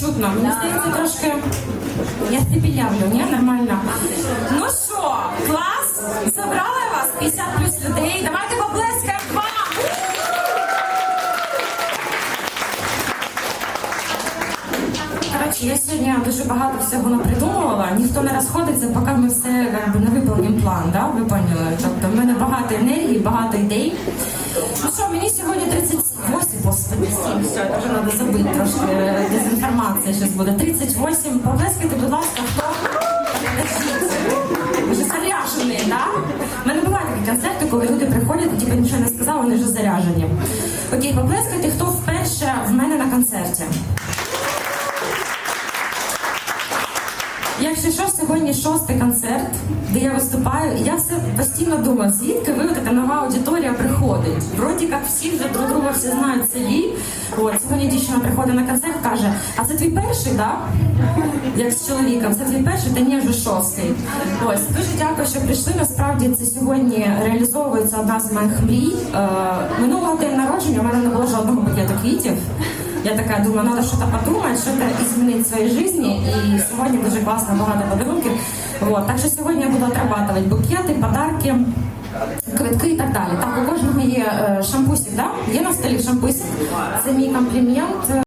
чутно. Мені здається, трошки я стріпілявлю, ні? Нормально. Ну що, клас? Забрали вас 50 плюс людей. Давайте поплескаємо вам. Я сьогодні дуже багато всього напридумувала. Ніхто не розходиться, поки ми все як би, не виповнимо план, да? ви поняли? Тобто в мене багато енергії, багато ідей. Ну що, мені сьогодні 38, господи, 7, все, це вже треба забити трошки. Дезінформація щось буде. 38, поплескайте, будь ласка, хто? Вже заряжений, да? У мене бувають такі концерти, коли люди приходять і типу, нічого не сказали, вони вже заряжені. Окей, поплескайте, хто вперше в мене на концерті. Якщо що, сьогодні шостий концерт, де я виступаю, і я все постійно думаю, звідки ви така нова аудиторія приходить. Вроді як всі вже друг друга всі знають в селі. От сьогодні дівчина приходить на концерт, каже: А це твій перший, да? Як з чоловіком, це твій перший, та ні, вже шостий. Ось дуже дякую, що прийшли. Насправді це сьогодні реалізовується одна з моїх мрій. Е, минулого день народження у мене не було жодного букету квітів. Я така думаю, треба щось подумати, щось змінити в своїй житті. І сьогодні дуже класно, багато подарунків. Вот. Так що сьогодні я буду отрабатувати букети, подарки, квитки і так далі. Так, у кожного є е, шампусик, да? Є на столі шампусик. Це мій комплімент.